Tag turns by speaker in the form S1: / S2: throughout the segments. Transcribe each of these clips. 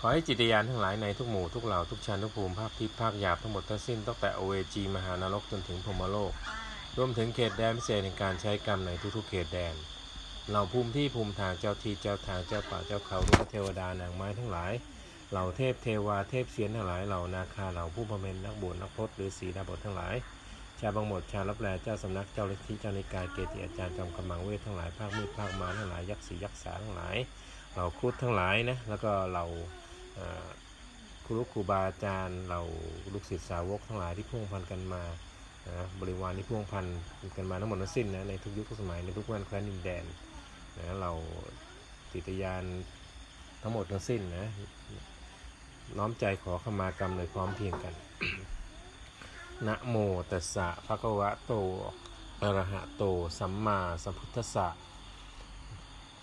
S1: ขอให้จิตยานทั้งหลายในทุกหมู่ทุกเหล่าทุกชั้นทุกภูมิภาคทิพย์ภาคหยาบทั้งหมดทั้งสิ้นตั้งแต่อเวจีมหานรกจนถึงพรมโลก รวมถึงเขตแดนพิเศษแห่งการใช้กรรมในทุกๆเขตแดนเหล่าภูมิที่ภูมิทางเจ้าที่เจ้าทางเจ้าป่าเจ้าเขาลูกเทวดานางไม้ทั้งหลายเหล่าเทพเทวาเทพเสียนทั้งหลายเหล่านาคาเหล่าผู้บำเพ็ญนักบวชนักพรตหรือศีดาบททั้งหลายชาวบางหมดชาวรับแลเจ้าสำนักเจ้าฤทธิเจ้านิกายเกจิอาจารย์จอมกำลังเวททั้งหลายภาคมืดภาคมาทั้งหลายยักษ์ศรียักษ์สาทั้งหลายเหล่าครุฑทั้งหลายนะแล้วก็เหล่า ครูครูบาอาจารย์เหล่าลูกศิษย์สาวกทั้งหลายที่พ่วงพันกันมานะบริวารที่พ่วงพันกันมาทั้งหมดทั้งสิ้นนะในทุกยุคทุกสมัยในทุกแคว้นแคว้นดินแดนนะเราจิตยานทั้งหมดทั้งสิ้นนะน้อมใจขอขมากรรมเลยพร้อมเพียงกันนะโมตัสสะภะคะวะโตอะระหะโต สัมมาสัมพุทธัสสะ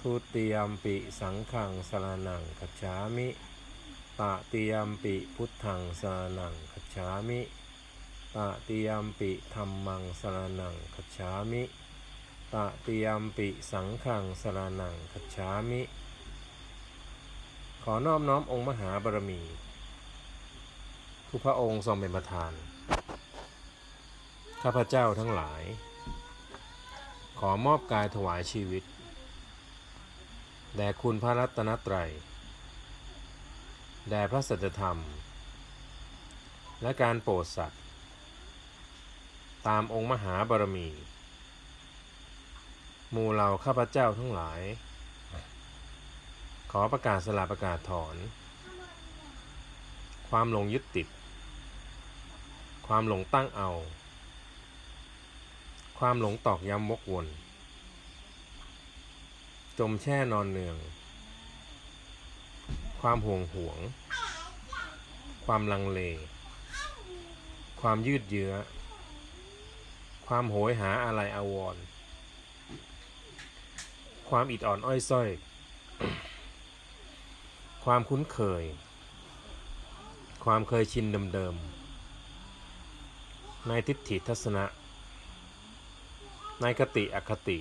S1: ทุติยมปิสังฆังสรณังคัจามิตติยมปิพุทธังสรณังคัจามิตติยมปิธรรมังสรณังคัจามิตติยมปิสังฆังสรณังคัจามิ ขอนอบน้อมองค์มหาบารมีทุกพระองค์ทรงเป็นประธาน ข้าพเจ้าทั้งหลาย ขอมอบกายถวายชีวิต แด่คุณพระรัตนตรัย แด่พระสัจธรรม และการโปรดสัตว์ ตามองค์มหาบารมีหมู่เหล่าข้าพเจ้าทั้งหลาย ขอประกาศสละประกาศถอน ความหลงยึดติด ความหลงตั้งเอา ความหลงตอกย้ำวกวน จมแช่นอนเนือง ความห่วงห่วง ความลังเล ความยืดเยื้อ ความโหยหาอะไรอาวร ความอิดอ่อนอ้อยส้อย ความคุ้นเคย ความเคยชินเดิมๆ ในทิฏฐิทัศนะ ในคติอคติ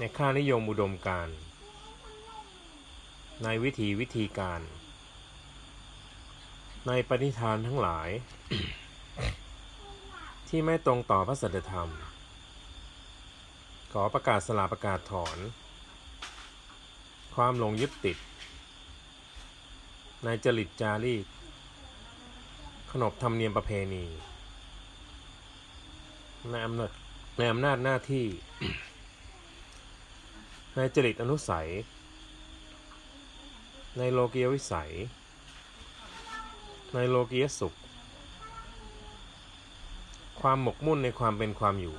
S1: ในค่านิยมอุดมการ ในวิธีวิธีการ ในปณิธานทั้งหลาย ที่ไม่ตรงต่อพระสัจธรรม ขอประกาศสลาประกาศถอน ความหลงยึดติด ในจริตจารีตขนบธรรมเนียมประเพณี ในอำนาจในอำนาจหน้าที่ ในจริตอนุสัย ในโลกียวิสัย ในโลกียสุข ความหมกมุ่นในความเป็นความอยู่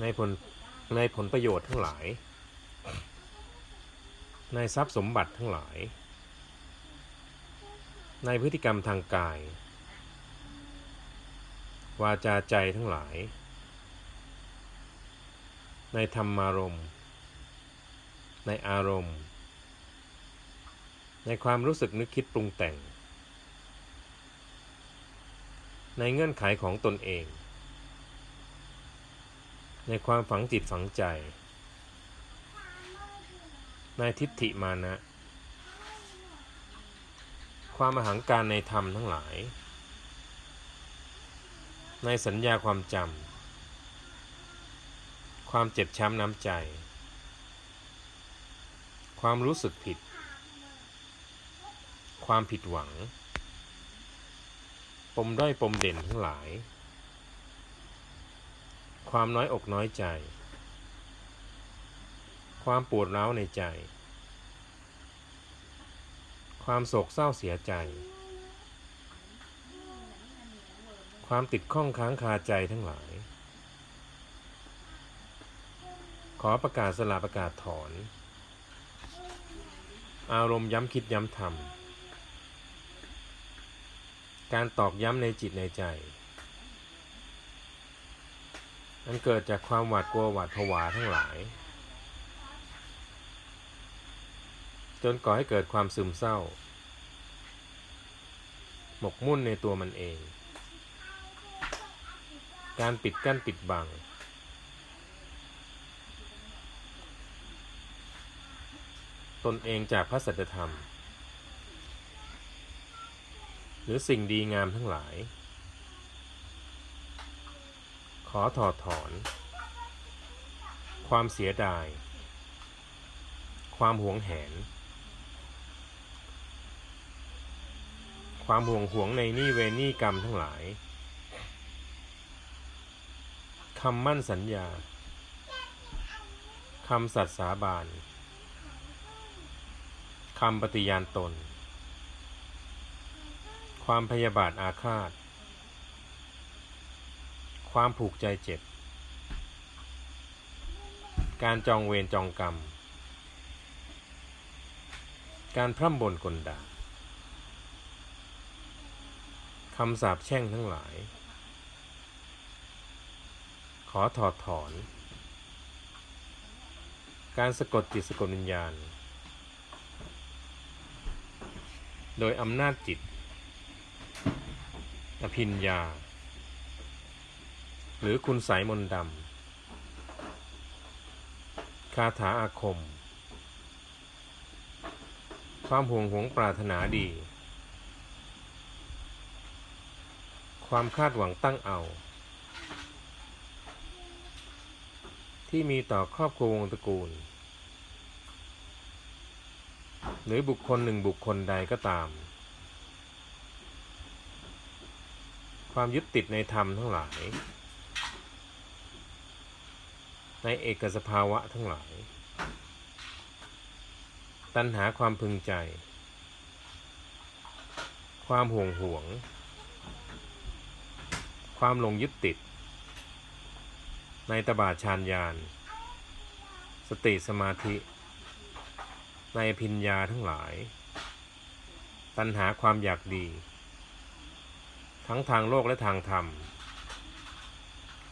S1: ในผลในผลประโยชน์ทั้งหลาย ในทรัพย์สมบัติทั้งหลาย ในพฤติกรรมทางกาย วาจาใจทั้งหลาย ในธรรมารมณ์ในอารมณ์ ในความรู้สึกนึกคิดปรุงแต่ง ในเงื่อนไขของตนเอง ในความฝังจิตฝังใจ ในทิฏฐิมานะ ความอหังการในธรรมทั้งหลาย ในสัญญาความจำ ความเจ็บช้ำน้ำใจ ความรู้สึกผิด ความผิดหวัง ปมด้อยปมเด่นทั้งหลาย ความน้อยอกน้อยใจ ความปวดร้าวในใจ ความโศกเศร้าเสียใจ ความติดข้องค้างคาใจทั้งหลาย ข อประกาศสละประกาศถอน อารมณ์ย้ำคิดย้ำทำการตอกย้ำในจิตในใจอันเกิดจากความหวาดกลัวหวาดผวาทั้งหลาย จนก่อให้เกิดความซึมเศร้า หมกมุ่นในตัวมันเอง การปิดกั้นปิดบัง ตนเองจากพระสัจธรรม หรือสิ่งดีงามทั้งหลาย ขอถอดถอน ความเสียดาย ความหวงแหน ความห่วงหวงในนี้เวนี้กรรมทั้งหลายคำมั่นสัญญาคำสัตย์สาบาน คำปฏิญาณตน ความพยาบาทอาฆาต ความผูกใจเจ็บ การจองเวรจองกรรม การพร่ำบ่นกลด่าคำสาปแช่งทั้งหลาย ขอถอดถอน การสะกดจิตสะกดวิญญาณ โดยอำนาจจิต อภิญญาหรือคุณสายมนดำคาถาอาคม ความห่วงหวงปรารถนาดี ความคาดหวังตั้งเอา ที่มีต่อครอบครัววงตระกูล หรือบุคคลหนึ่งบุคคลใดก็ตาม ความยึดติดในธรรมทั้งหลาย ในเอกสภาวะทั้งหลาย ตัณหาความพึงใจ ความห่วงหวง ความหลงยึดติด ในตบาฌานญาณสติสมาธิ ในอภิญญาทั้งหลาย ตัณหาความอยากดี ทั้งทางโลกและทางธรรม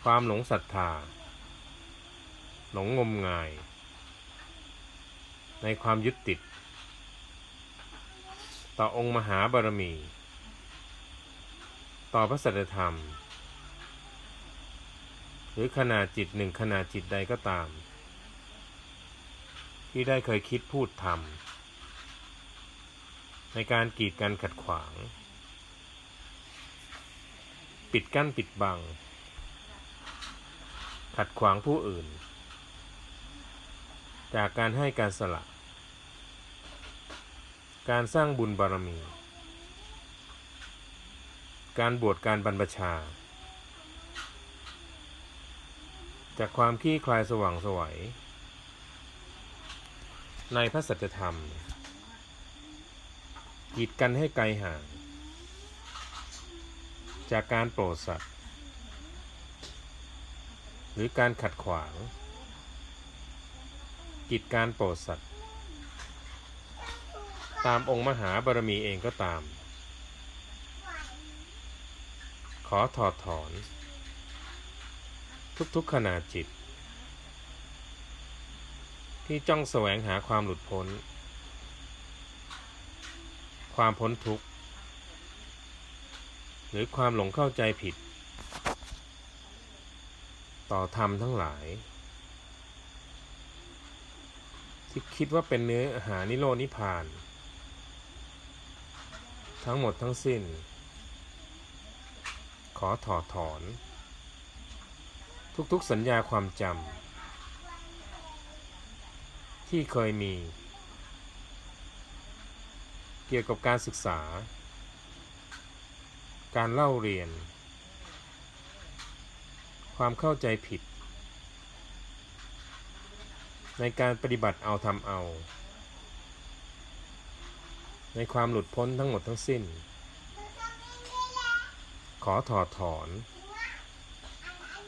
S1: ความหลงศรัทธา หลงงมงาย ในความยึดติด ต่อองค์มหาบารมี ต่อพระสัจธรรม หรือขนาดจิตหนึ่งขนาดจิตใดก็ตาม ที่ได้เคยคิดพูดทำในการกีดกันขัดขวาง ปิดกั้นปิดบัง ขัดขวางผู้อื่น จากการให้การสละ การสร้างบุญบารมี การบวชการบรรพชา จากความขี้คลายสว่างสวัย ในพระสัจธรรม กีดกันให้ไกลห่าง จากการโปรดสัตว์ หรือการขัดขวาง กิจการโปรดสัตว์ ตามองค์มหาบารมีเองก็ตาม ขอถอดถอน ทุกๆขณะจิต ที่จ้องแสวงหาความหลุดพ้น ความพ้นทุกข์ หรือความหลงเข้าใจผิด ต่อธรรมทั้งหลาย ที่คิดว่าเป็นเนื้อหานิโรนิพพาน ทั้งหมดทั้งสิ้น ขอถอดถอน ทุกๆสัญญาความจำ ที่เคยมี เกี่ยวกับการศึกษา การเล่าเรียน ความเข้าใจผิด ในการปฏิบัติเอาทำเอา ในความหลุดพ้นทั้งหมดทั้งสิ้น ขอถอดถอน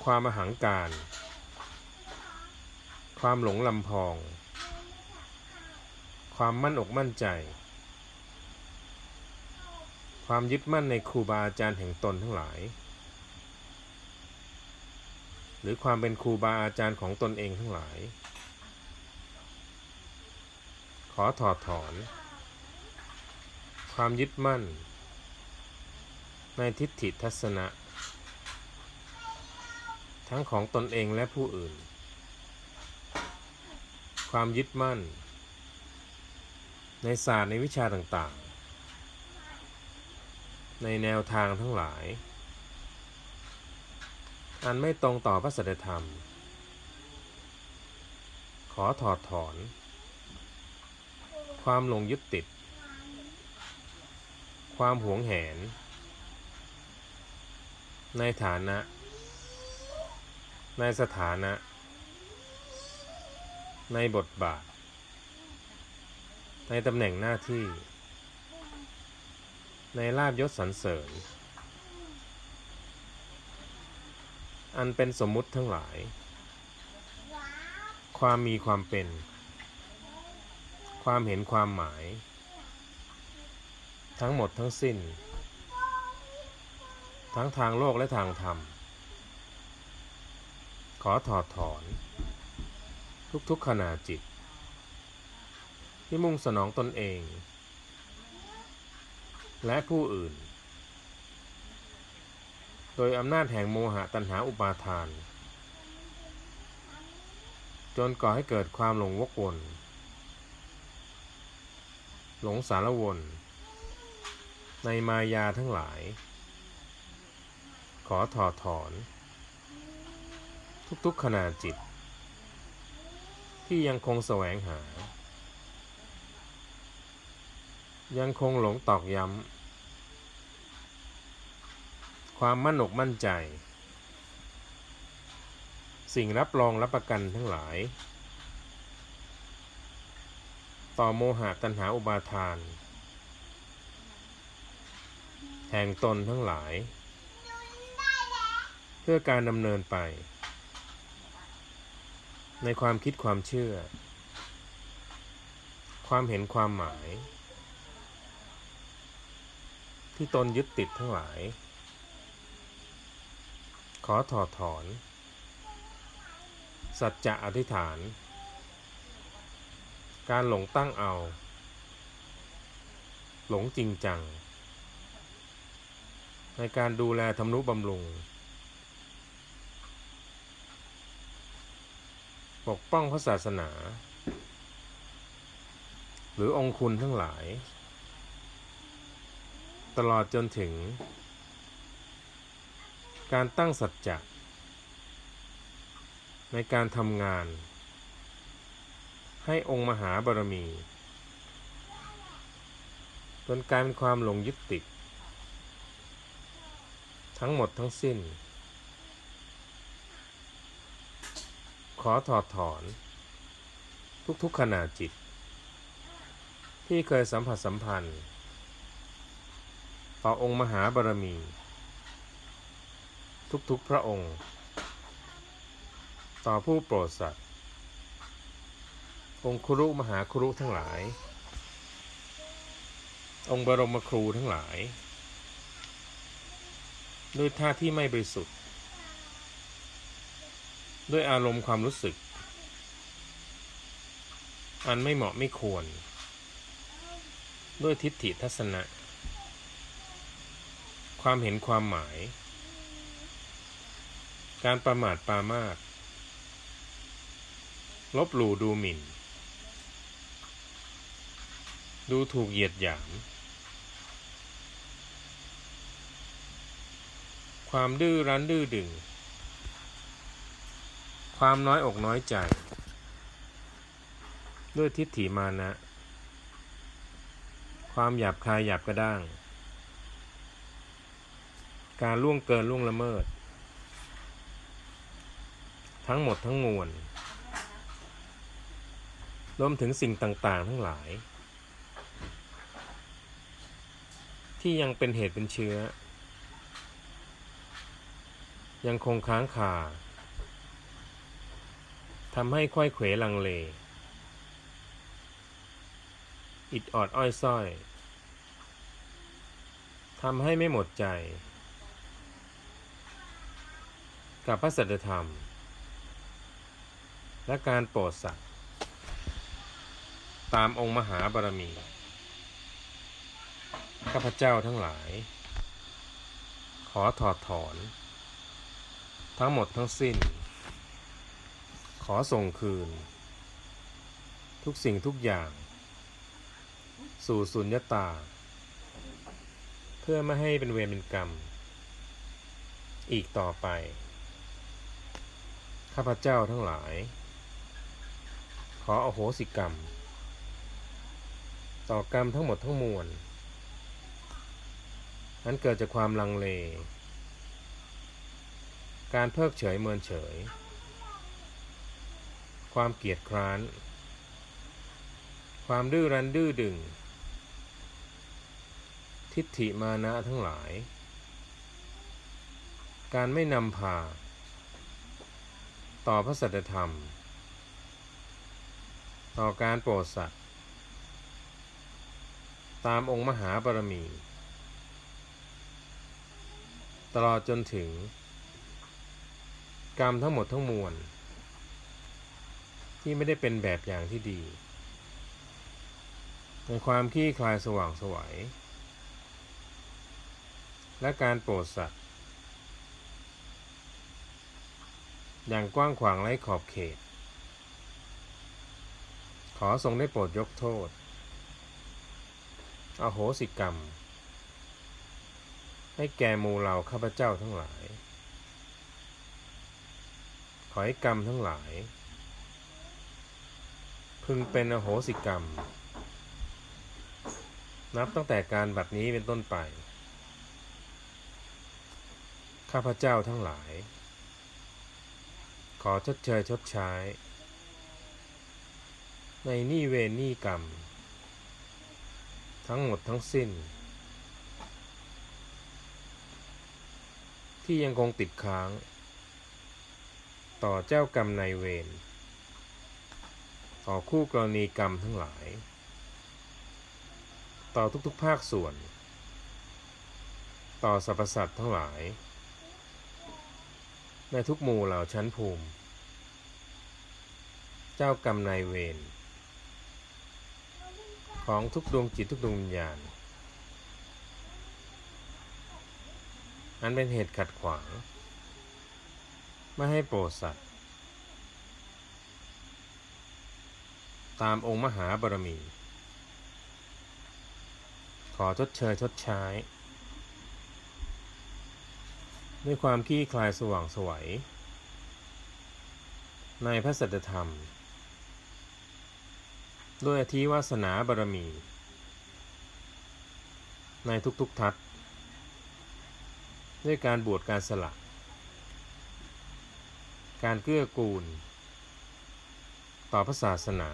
S1: ความอหังการความหลงลำพอง ความมั่นอกมั่นใจ ความยึดมั่นในครูบาอาจารย์แห่งตนทั้งหลาย หรือความเป็นครูบาอาจารย์ของตนเองทั้งหลาย ขอถอดถอน ความยึดมั่น ในทิฏฐิทัศนะ ทั้งของตนเองและผู้อื่น ความยึดมั่น ในศาสตร์ในวิชาต่างๆ ในแนวทางทั้งหลาย อันไม่ตรงต่อพระสัจธรรม ขอถอดถอน ความหลงยึดติด ความหวงแหน ในฐานะ ในสถานะ ในบทบาท ในตำแหน่งหน้าที่ ในลาบยศสรรเสริญ อันเป็นสมมุติทั้งหลาย ความมีความเป็น ความเห็นความหมาย ทั้งหมดทั้งสิ้น ทั้งทางโลกและทางธรรม ขอถอดถอน ทุกๆขณะจิต ที่มุ่งสนองตนเอง และผู้อื่น โดยอำนาจแห่งโมหะตัณหาอุปาทาน จนก่อให้เกิดความหลงวกวน หลงสารวน ในมายาทั้งหลาย ขอถอดถอน ทุกๆขณะจิต ที่ยังคงแสวงหา ยังคงหลงตอกย้ำ ความมั่นอกมั่นใจ สิ่งรับรองรับประกันทั้งหลาย ต่อโมหะตัณหาอุปาทาน แห่งตนทั้งหลาย เพื่อการดำเนินไป ในความคิดความเชื่อ ความเห็นความหมาย ที่ตนยึดติดทั้งหลาย ขอถอดถอน สัจจะอธิษฐาน การหลงตั้งเอา หลงจริงจัง ในการดูแลทำนุบำรุง ปกป้องพระศาสนา หรือองค์คุณทั้งหลาย ตลอดจนถึง การตั้งสัจจะในการทำงาน ให้องค์มหาบารมี จนกลายเป็นความหลงยึดติด ทั้งหมดทั้งสิ้น ขอถอดถอน ทุกๆขณะจิต ที่เคยสัมผัสสัมพันธ์ ต่อองค์มหาบารมี ทุกๆพระองค์ ต่อผู้โปรดสัตว์ องค์ครุมหาครุทั้งหลาย องค์บรมครูทั้งหลาย ด้วยท่าที่ไม่บริสุทธิ์ ด้วยอารมณ์ความรู้สึก อันไม่เหมาะไม่ควร ด้วยทิฏฐิทัศนะ ความเห็นความหมาย การประมาทปามาทลบหลู่ดูหมิ่น ดูถูกเหยียดหยาม ความดื้อรั้นดื้อดึง ความน้อยอกน้อยใจ ด้วยทิฏฐิมานะ ความหยาบคายหยาบกระด้าง การล่วงเกินล่วงละเมิด ทั้งหมดทั้งมวลรวมถึงสิ่งต่าง ๆ ทั้งหลาย ที่ยังเป็นเหตุเป็นเชื้อ ยังคงค้างคาทำให้ค่อยเขวลังเล อิดออดอ้อยส้อยทำให้ไม่หมดใจ กับพระสัจธรรม และการโปรดสัตว์ตามองค์มหาบารมี ข้าพเจ้าทั้งหลาย ขอถอดถอน ทั้งหมดทั้งสิ้น ขอส่งคืน ทุกสิ่งทุกอย่าง สู่สุญญตา เพื่อไม่ให้เป็นเวรเป็นกรรม อีกต่อไป ข้าพเจ้าทั้งหลาย ขออโหสิกรรม ต่อกรรมทั้งหมดทั้งมวลนั้นเกิดจากความลังเล การเพิกเฉยเมินเฉย ความเกียจคร้าน ความดื้อรั้นดื้อดึง ทิฏฐิมานะทั้งหลาย การไม่นำพา ต่อพระสัจธรรม ต่อการโปรดสัตว์ ตามองค์มหาบารมี ตลอดจนถึง กรรมทั้งหมดทั้งมวล ที่ไม่ได้เป็นแบบอย่างที่ดีในความขี้คลายสว่างสวย และการโปรดสัตว์ อย่างกว้างขวางไร้ขอบเขต ขอทรงได้โปรดยกโทษ อโหสิกรรม ให้แก่มูเหล่าข้าพเจ้าทั้งหลาย ขอให้กรรมทั้งหลาย พึงเป็นอโหสิกรรม นับตั้งแต่การบัดนี้เป็นต้นไป ข้าพเจ้าทั้งหลาย ขอชดเชยชดใช้ ในนี้เวนี้กรรม ทั้งหมดทั้งสิ้น ที่ยังคงติดค้าง ต่อเจ้ากรรมนายเวรต่อคู่กรณีกรรมทั้งหลาย ต่อทุกๆภาคส่วน ต่อสรรพสัตว์ทั้งหลาย ในทุกหมู่เหล่าชั้นภูมิ เจ้ากรรมนายเวรของทุกดวงจิตทุกดวงวิญญาณ อันเป็นเหตุขัดขวาง ไม่ให้โปรดสัตว์ ตามองค์มหาบารมี ขอชดเชยชดใช้ ด้วยความขี้คลายสว่างสวย ในพระสัจธรรม ด้วยอธิวาสนาบารมี ในทุกๆทัศด้วยการบวชการสละ การเกื้อกูล ต่อพระศาสนา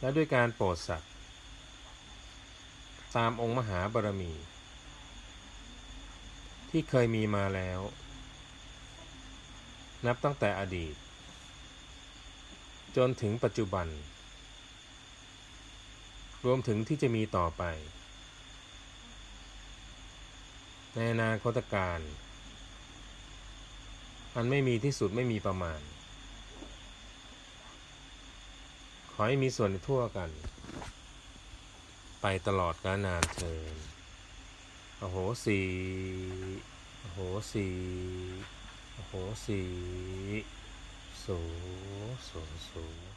S1: และด้วยการโปรดสัตว์ ตามองค์มหาบารมี ที่เคยมีมาแล้ว นับตั้งแต่อดีต จนถึงปัจจุบัน รวมถึงที่จะมีต่อไป ในอนาคตการอันไม่มีที่สุดไม่มีประมาณ ขอให้มีส่วนทั่วกัน ไปตลอดกาลนานเทินโอ้ โหสีโอ้โหสีโอ้โหสีสูสูสู